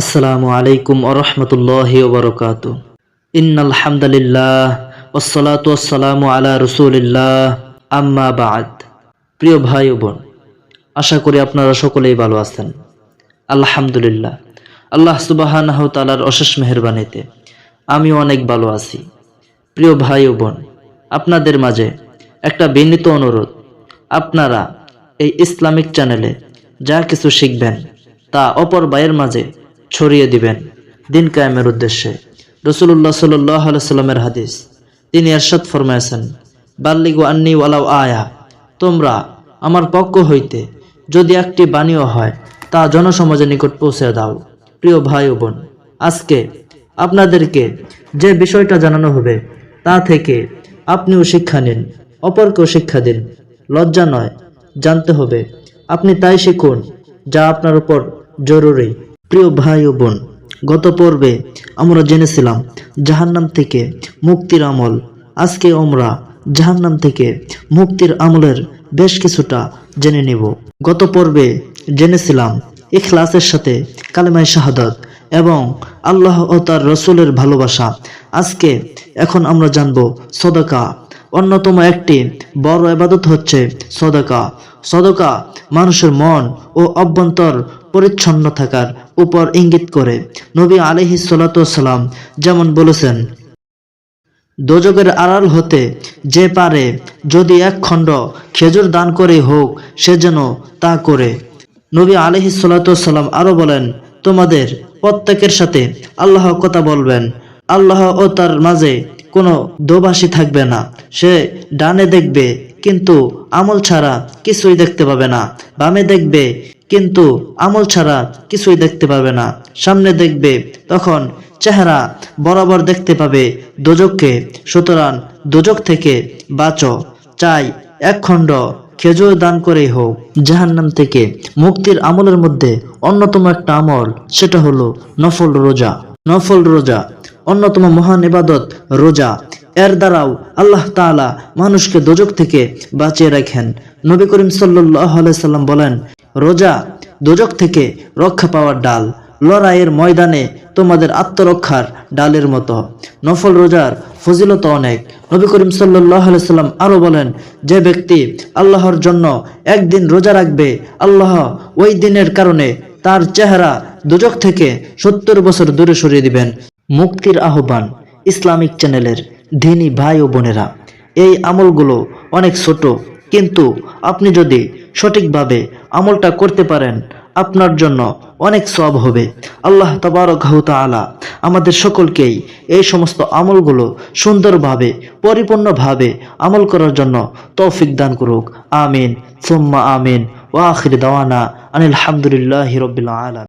আসসালামু আলাইকুম আরহামতুল্লাহি ওবরকাত ইন্নাল হামদালিল্লাহ ওসলাতু ওয়াসসালামু আলা রসুলিল্লাহ। আম্মা বাদ। প্রিয় ভাই ও বোন, আশা করি আপনারা সকলেই ভালো আছেন। আলহামদুলিল্লাহ। আল্লাহ সুবাহানাহ তালার অশেষ মেহরবানিতে আমি অনেক ভালো আছি। প্রিয় ভাই ও বোন, আপনাদের মাঝে একটা বিনীত অনুরোধ। আপনারা এই ইসলামিক চ্যানেলে যা কিছু শিখবেন তা অপর ভাইয়ের মাঝে ছড়িয়ে দিবেন দিন কায়েমের উদ্দেশ্যে। রসুল্লাহ সাল্লাহ সাল্লামের হাদিস। তিনি এরশাদ ফরমাইছেন বাল্লিগু আন্নি ওয়ালাও আয়া তোমরা আমার পক্ষ হইতে যদি একটি বাণীও হয়, তা জনসমাজের নিকট পৌঁছে দাও। প্রিয় ভাই ও বোন, আজকে আপনাদেরকে যে বিষয়টা জানানো হবে, তা থেকে আপনিও শিক্ষা নিন, অপরকেও শিক্ষা দিন। লজ্জা নয়, জানতে হবে। আপনি তাই শিখুন, যা আপনার উপর জরুরি। প্রিয় ভাই ও বোন, গত পর্বে আমরা জেনেছিলাম জাহান্নাম থেকে মুক্তির আমল। আজকে আমরা জাহান্নাম থেকে মুক্তির আমলের বেশ কিছুটা জেনে নেব। গত পর্বে জেনেছিলাম ইখলাসের সাথে কালেমায় শাহাদাত এবং আল্লাহ ও তার রসুলের ভালোবাসা। আজকে এখন আমরা জানব সদকা। অন্যতম একটি বড় এবাদত হচ্ছে সদকা। সদকা মানুষের মন ও অভ্যন্তর পরিচ্ছন্ন থাকার উপর ইঙ্গিত করে। নবী আলহি সালাম যেমন বলেছেন দোজকের আড়াল হতে যে পারে, যদি এক খণ্ড খেজুর দান করে হোক, সে যেন তা করে। নবী আলহি সালাম আরও বলেন, তোমাদের প্রত্যেকের সাথে আল্লাহ কথা বলবেন। আল্লাহ ও তার মাঝে কোনো দোভাষী থাকবে না। সে ডানে দেখবে, কিন্তু আমল ছাড়া কিছুই দেখতে পাবে না। বামে দেখবে কিন্তু আমল ছাড়া কিছুই দেখতে পাবে না। সামনে দেখবে, তখন চেহারা বরাবর দেখতে পাবে দোজককে সুতরাং দোজক থেকে বাঁচো, চাই এক খণ্ড খেজুর দান করেই হোক। জাহান্নাম থেকে মুক্তির আমলের মধ্যে অন্যতম একটা আমল, সেটা হলো নফল রোজা। নফল রোজা, অন্যতম মহান ইবাদত রোজা। এর দ্বারাও আল্লাহ তাআলা মানুষকে দোজক থেকে বাঁচিয়ে রাখেন। নবী করিম সাল্লাহ সাল্লাম বলেন রোজা দোজক থেকে রক্ষা পাওয়ার ডাল। লড়াইয়ের ময়দানে তোমাদের আত্মরক্ষার ডালের মতো। নফল রোজার ফজিলত অনেক। নবী করিম সাল্লাম আরও বলেন, যে ব্যক্তি আল্লাহর জন্য একদিন রোজা রাখবে, আল্লাহ ওই দিনের কারণে তার চেহারা দুজক থেকে সত্তর বছর দূরে সরিয়ে দিবেন। মুক্তির আহ্বান ইসলামিক চ্যানেলের ধিনী ভাই ও বোনেরা। এই আমলগুলো অনেক ছোট, কিন্তু আপনি যদি সঠিকভাবে আমলটা করতে পারেন, আপনার জন্য অনেক সব হবে। আল্লাহ তালা আমাদের সকলকেই এই সমস্ত আমলগুলো সুন্দরভাবে, পরিপূর্ণভাবে আমল করার জন্য তৌফিক দান করুক। আমিন। সুম্মা আমিন। ওয়াখির দাওয়ানা আনিল হামদুলিল্লাহ রবিল আলম